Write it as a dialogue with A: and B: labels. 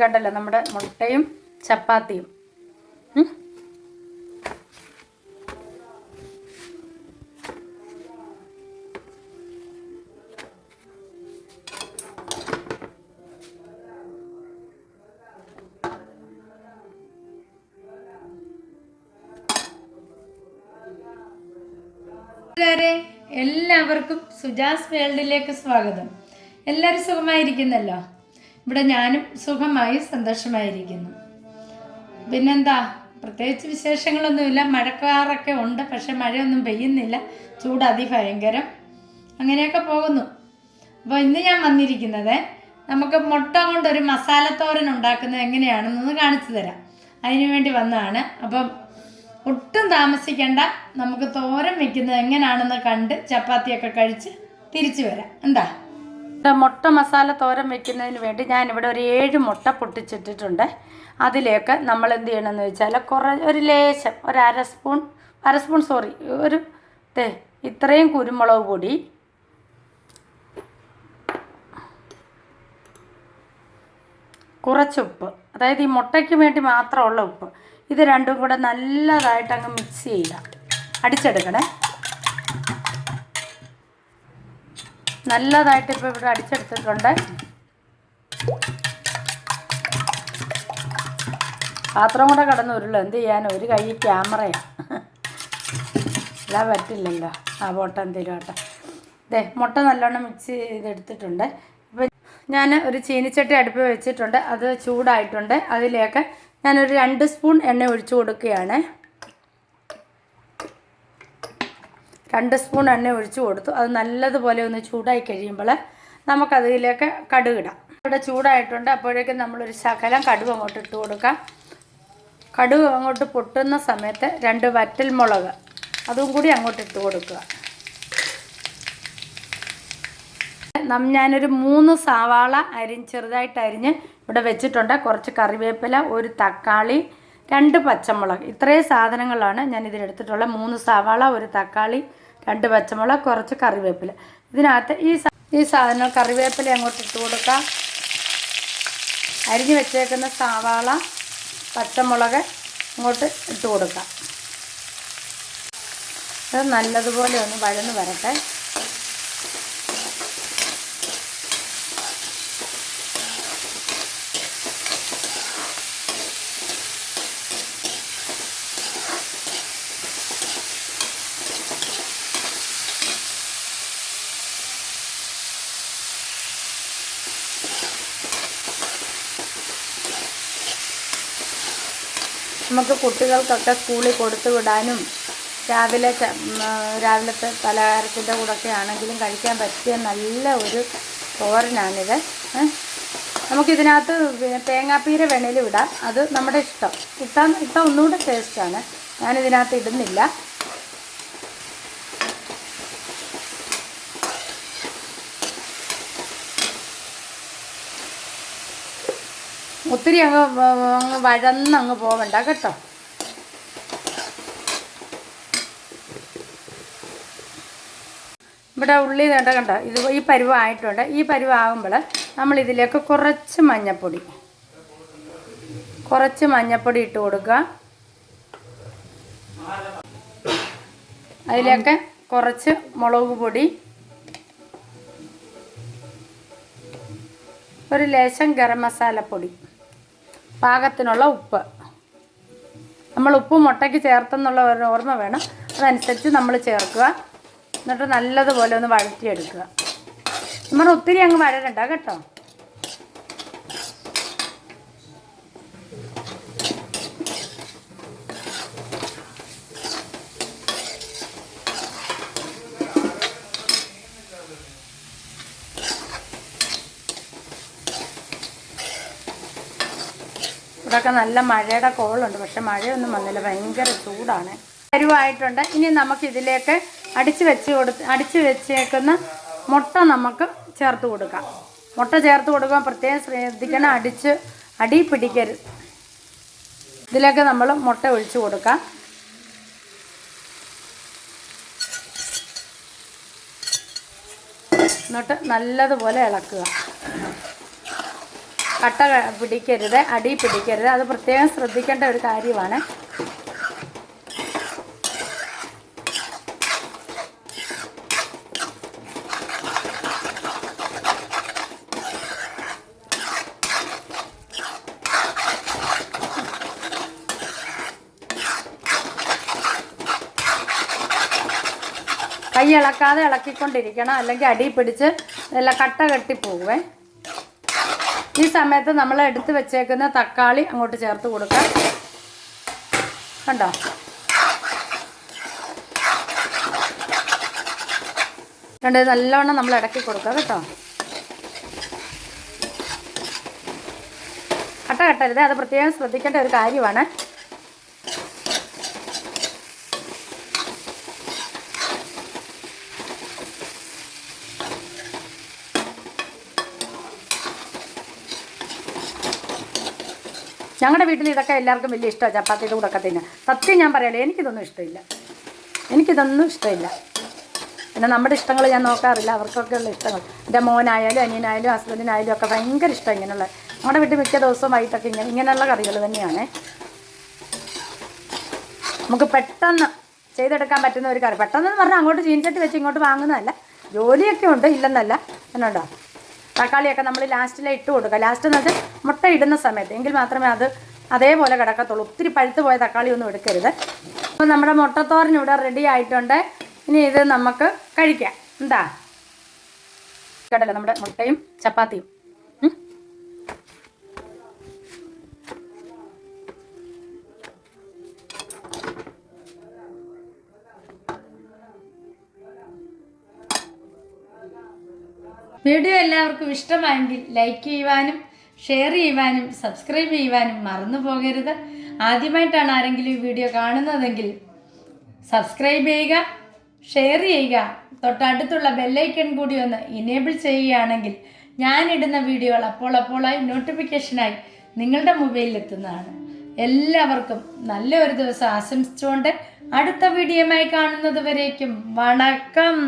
A: കണ്ടല്ലോ നമ്മുടെ മുട്ടയും ചപ്പാത്തിയും. എല്ലാവർക്കും സുജാസ് വേൾഡിലേക്ക് സ്വാഗതം. എല്ലാവരും സുഖമായിരിക്കുന്നല്ലോ? ഇവിടെ ഞാനും സുഖമായി സന്തോഷമായിരിക്കുന്നു. പിന്നെന്താ? പ്രത്യേകിച്ച് വിശേഷങ്ങളൊന്നുമില്ല. മഴക്കാറൊക്കെ ഉണ്ട് പക്ഷെ മഴയൊന്നും പെയ്യുന്നില്ല. ചൂട് അതിഭയങ്കരം. അങ്ങനെയൊക്കെ പോകുന്നു. അപ്പോൾ ഇന്ന് ഞാൻ വന്നിരിക്കുന്നത് നമുക്ക് മുട്ട കൊണ്ടൊരു മസാലത്തോരൻ ഉണ്ടാക്കുന്നത് എങ്ങനെയാണെന്നൊന്ന് കാണിച്ചു തരാം. അതിനു വേണ്ടി വന്നതാണ്. അപ്പം ഒട്ടും താമസിക്കേണ്ട. നമുക്ക് തോരൻ വെക്കുന്നത് എങ്ങനെയാണെന്ന് കണ്ട് ചപ്പാത്തിയൊക്കെ കഴിച്ച് തിരിച്ചു വരാം. എന്താ? ഇവിടെ മുട്ട മസാല തോരൻ വെക്കുന്നതിന് വേണ്ടി ഞാൻ ഞാനിവിടെ ഒരു ഏഴ് മുട്ട പൊട്ടിച്ചിട്ടിട്ടുണ്ട്. അതിലേക്ക് നമ്മൾ എന്ത് ചെയ്യണമെന്ന് വെച്ചാൽ കുറേ ഒരു ലേശം ഒരു അര സ്പൂൺ അര സ്പൂൺ സോറി ഒരു തേ ഇത്രയും കുരുമുളക് പൊടി. കുറച്ച് ഉപ്പ്. അതായത് ഈ മുട്ടയ്ക്ക് വേണ്ടി മാത്രമുള്ള ഉപ്പ്. ഇത് രണ്ടും കൂടെ നല്ലതായിട്ട് അങ്ങ് മിക്സ് ചെയ്യുക. അടിച്ചെടുക്കണേ. നല്ലതായിട്ട് ഇപ്പോൾ ഇവിടെ അടിച്ചെടുത്തിട്ടുണ്ട്. പാത്രം കൂടെ കടന്നു വരുള്ളൂ എന്ത് ചെയ്യാൻ? ഒരു കൈ ക്യാമറയാണ് അല്ല പറ്റില്ലല്ലോ. ആ പോട്ടെ എന്തെങ്കിലും ആട്ടെ. ദേ മുട്ട നല്ലോണം മിക്സ് ചെയ്തെടുത്തിട്ടുണ്ട്. ഇപ്പം ഞാൻ ഒരു ചീനിച്ചട്ടി അടുപ്പ് വെച്ചിട്ടുണ്ട്. അത് ചൂടായിട്ടുണ്ട്. അതിലേക്ക് ഞാനൊരു രണ്ട് സ്പൂൺ എണ്ണ ഒഴിച്ചു കൊടുക്കുകയാണ്. രണ്ട് സ്പൂൺ എണ്ണ ഒഴിച്ചു കൊടുത്തു. അത് നല്ലതുപോലെ ഒന്ന് ചൂടായി കഴിയുമ്പോൾ നമുക്കതിലേക്ക് കടുകിടാം. ഇവിടെ ചൂടായിട്ടുണ്ട്. അപ്പോഴേക്കും നമ്മളൊരു ശകലം കടുക് അങ്ങോട്ട് ഇട്ട് കൊടുക്കാം. കടുക് അങ്ങോട്ട് പൊട്ടുന്ന സമയത്ത് രണ്ട് വറ്റൽ മുളക് അതും കൂടി അങ്ങോട്ട് ഇട്ട് കൊടുക്കുക. ഞാനൊരു മൂന്ന് സവാള അരിഞ്ഞ് ചെറുതായിട്ട് അരിഞ്ഞ് ഇവിടെ വെച്ചിട്ടുണ്ട്. കുറച്ച് കറിവേപ്പില ഒരു തക്കാളി രണ്ട് പച്ചമുളക്. ഇത്രയും സാധനങ്ങളാണ് ഞാൻ ഇതിലെടുത്തിട്ടുള്ള മൂന്ന് സവാള ഒരു തക്കാളി രണ്ട് പച്ചമുളക് കുറച്ച് കറിവേപ്പില. ഇതിനകത്ത് ഈ ഈ സാധനം കറിവേപ്പില അങ്ങോട്ട് ഇട്ട് കൊടുക്കാം അരിഞ്ഞ് വെച്ചേക്കുന്ന സവാള പച്ചമുളക് അങ്ങോട്ട് ഇട്ട് കൊടുക്കാം അത് നല്ലതുപോലെ ഒന്ന് വഴന്ന് വരട്ടെ. നമുക്ക് കുട്ടികൾക്കൊക്കെ സ്കൂളിൽ കൊടുത്തു വിടാനും രാവിലെ രാവിലത്തെ പലഹാരത്തിന്റെ കൂടെയൊക്കെ ആണെങ്കിലും കഴിക്കാൻ പറ്റിയ നല്ല ഒരു തോരനാണിത്? നമുക്കിതിനകത്ത് പിന്നെ തേങ്ങാപ്പീര വേണേലും ഇടാം. അത് നമ്മുടെ ഇഷ്ടം. ഇട്ടാൽ ഇട്ടാൽ ഒന്നുകൂടെ ടേസ്റ്റാണ് ഞാനിതിനകത്ത് ഇടുന്നില്ല. ഒത്തിരി അങ്ങ് അങ്ങ് വഴന്ന് അങ്ങ് പോവണ്ട കേട്ടോ? ഇവിടെ ഉള്ളി വേണ്ട കണ്ട? ഇത് ഈ പരുവായിട്ടുണ്ട് ഈ പരുവാകുമ്പോൾ നമ്മൾ ഇതിലേക്ക് കുറച്ച് മഞ്ഞൾപ്പൊടി കുറച്ച് മഞ്ഞൾപ്പൊടി ഇട്ട് കൊടുക്കുക. അതിലേക്ക് കുറച്ച് മുളക് പൊടി. ഒരു ലേശം ഗരം മസാലപ്പൊടി. പാകത്തിനുള്ള ഉപ്പ്. നമ്മൾ ഉപ്പ് മുട്ടയ്ക്ക് ചേർത്തെന്നുള്ള ഒരു ഓർമ്മ വേണം. അതനുസരിച്ച് നമ്മൾ ചേർക്കുക. എന്നിട്ട് നല്ലതുപോലെ ഒന്ന് വഴറ്റിയെടുക്കുക. നമ്മൾ ഒത്തിരി അങ്ങ് വഴരണ്ട കേട്ടോ. ഇവിടെയൊക്കെ നല്ല മഴയുടെ കോളുണ്ട് പക്ഷെ മഴയൊന്നും വന്നില്ല. ഭയങ്കര ചൂടാണ്. കരുവായിട്ടുണ്ട് ഇനി നമുക്ക് ഇതിലേക്ക് അടിച്ച് വെച്ച് കൊടുത്ത് അടിച്ച് വെച്ചേക്കുന്ന മുട്ട നമുക്ക് ചേർത്ത് കൊടുക്കാം. മുട്ട ചേർത്ത് കൊടുക്കാൻ പ്രത്യേകം ശ്രദ്ധിക്കണം അടിച്ച് അടി പിടിക്കരുത്. ഇതിലേക്ക് നമ്മൾ മുട്ട ഒഴിച്ച് കൊടുക്കാം. എന്നിട്ട് നല്ലതുപോലെ ഇളക്കുക. കട്ട പിടിക്കരുത് അടി പിടിക്കരുത്. അത് പ്രത്യേകം ശ്രദ്ധിക്കേണ്ട ഒരു കാര്യമാണ്. കൈ ഇളക്കാതെ ഇളക്കിക്കൊണ്ടിരിക്കണം. അല്ലെങ്കിൽ അടി പിടിച്ച് നല്ല കട്ട കെട്ടി പോവേ ഈ സമയത്ത് നമ്മൾ എടുത്ത് വെച്ചേക്കുന്ന തക്കാളി അങ്ങോട്ട് ചേർത്ത് കൊടുക്കാം. കണ്ടോ? കണ്ടോ? നല്ലവണ്ണം നമ്മൾ ഇടക്കി കൊടുക്കുക കേട്ടോ. കട്ട കെട്ടരുത് അത് പ്രത്യേകം ശ്രദ്ധിക്കേണ്ട ഒരു കാര്യമാണ്. ഞങ്ങളുടെ വീട്ടിൽ ഇതൊക്കെ എല്ലാവർക്കും വലിയ ഇഷ്ടമാണ് ചപ്പാത്തിയുടെ കൂടെ ഒക്കെ സത്യം ഞാൻ പറയാലോ എനിക്കിതൊന്നും ഇഷ്ടമില്ല. എനിക്കിതൊന്നും ഇഷ്ടമില്ല. പിന്നെ നമ്മുടെ ഇഷ്ടങ്ങൾ ഞാൻ നോക്കാറില്ല അവർക്കൊക്കെ ഉള്ള ഇഷ്ടങ്ങൾ. എന്റെ മോനായാലും അനിയനായാലും ഹസ്ബൻഡിനായാലും ഒക്കെ ഭയങ്കര ഇഷ്ടം ഇങ്ങനെയുള്ള. നമ്മുടെ വീട്ടിൽ മിക്ക ദിവസവും വൈകിട്ടൊക്കെ ഇങ്ങനെ ഇങ്ങനെയുള്ള കറികൾ തന്നെയാണ്. നമുക്ക് പെട്ടെന്ന് ചെയ്തെടുക്കാൻ പറ്റുന്ന ഒരു കറി. പെട്ടെന്ന് പറഞ്ഞാൽ അങ്ങോട്ട് ചീനിച്ചട്ടി വെച്ച് ഇങ്ങോട്ട് വാങ്ങുന്നതല്ല. ജോലിയൊക്കെ ഉണ്ട് ഇല്ലെന്നല്ല. എന്നുണ്ടോ തക്കാളിയൊക്കെ നമ്മൾ ലാസ്റ്റിലെ ഇട്ട് കൊടുക്കുക. ലാസ്റ്റ് എന്ന് വെച്ചാൽ മുട്ട ഇടുന്ന സമയത്ത് എങ്കിൽ മാത്രമേ അത് അതേപോലെ കിടക്കത്തുള്ളൂ. ഒത്തിരി പഴുത്ത് പോയ തക്കാളി ഒന്നും എടുക്കരുത്. അപ്പോൾ നമ്മുടെ മുട്ടത്തോരൻ ഇവിടെ റെഡി ആയിട്ടുണ്ട്. ഇനി ഇത് നമുക്ക് കഴിക്കാം. എന്താ? കേട്ടല്ലോ നമ്മുടെ മുട്ടയും ചപ്പാത്തിയും. വീഡിയോ എല്ലാവർക്കും ഇഷ്ടമായെങ്കിൽ ലൈക്ക് ചെയ്യുവാനും ഷെയർ ചെയ്യുവാനും സബ്സ്ക്രൈബ് ചെയ്യുവാനും മറന്നു പോകരുത്. ആദ്യമായിട്ടാണ് ആരെങ്കിലും ഈ വീഡിയോ കാണുന്നതെങ്കിൽ സബ്സ്ക്രൈബ് ചെയ്യുക ഷെയർ ചെയ്യുക. തൊട്ടടുത്തുള്ള ബെല്ലൈക്കൺ കൂടി ഒന്ന് ഇനേബിൾ ചെയ്യുകയാണെങ്കിൽ ഞാനിടുന്ന വീഡിയോകൾ അപ്പോൾ അപ്പോളായി നോട്ടിഫിക്കേഷനായി നിങ്ങളുടെ മൊബൈലിൽ എത്തുന്നതാണ്. എല്ലാവർക്കും നല്ല ഒരു ദിവസം ആശംസിച്ചുകൊണ്ട് അടുത്ത വീഡിയോയുമായി കാണുന്നത് വരേക്കും. വണക്കം!